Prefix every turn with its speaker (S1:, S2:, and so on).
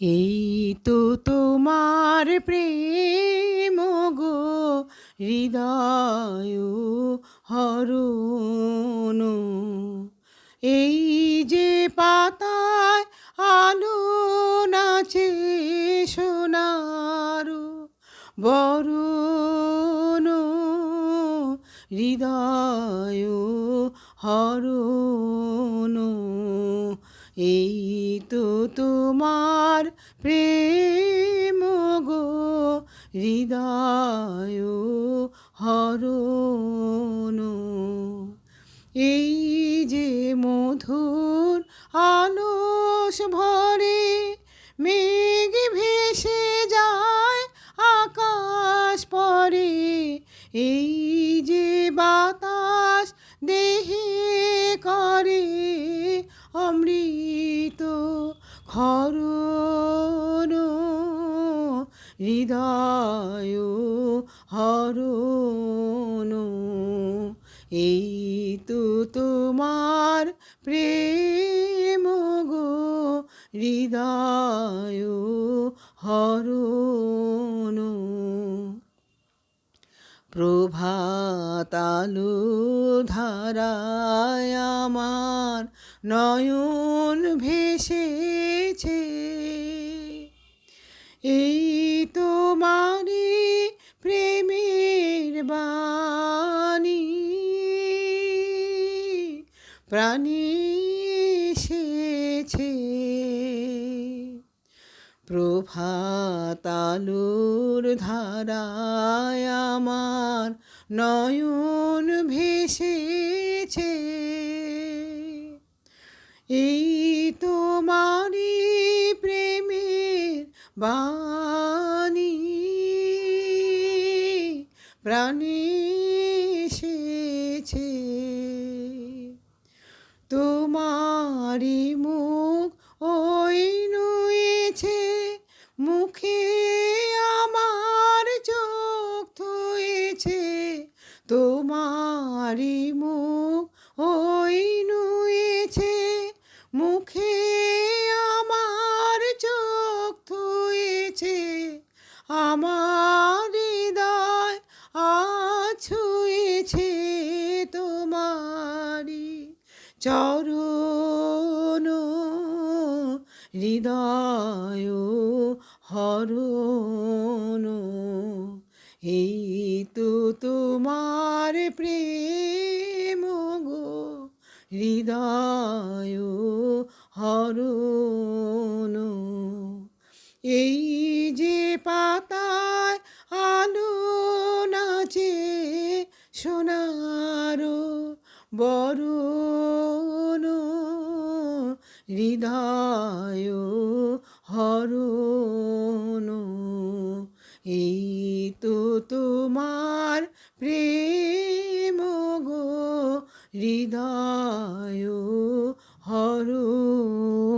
S1: এই তো তোমার প্রেম গো, হৃদয় হরণ। এই যে পাতায় আলো নাচে সোনার বরণ, হৃদয় হরণ। এই তোমার প্রেম গো, হৃদয় হরণ। এই যে মধুর আলস ভরে মেঘ ভেসে যায় আকাশ পরে, এই যে বাতাস দেহে করে অমৃত খরণ হৃদয় হরণ এই তো তোমার প্রেম গো হৃদয় হরণ প্রভাতালু ধারায় আমার নয়ন ভেসেছে। এই তোমারি প্রেমের বাণী প্রাণী এসেছে প্রভাতালুর ধারায় আমার নয়ন ভেসেছে। এই তোমারি প্রেমের বাণী প্রাণী তোমারি মুখ তোমারি মুখ ওই নুয়েছে। মুখে আমার চোখ থয়েছে আমার হৃদয় আছুয়েছে তোমারি চরণ। হৃদয় হরণ। এই তো তোমার প্রেম গো, হৃদয় হরণ। এই যে পাতায় আলো নাচে সোনার বরণ, হৃদয় হরণ। এই তো তোমার প্রেম হৃদয় হরণ।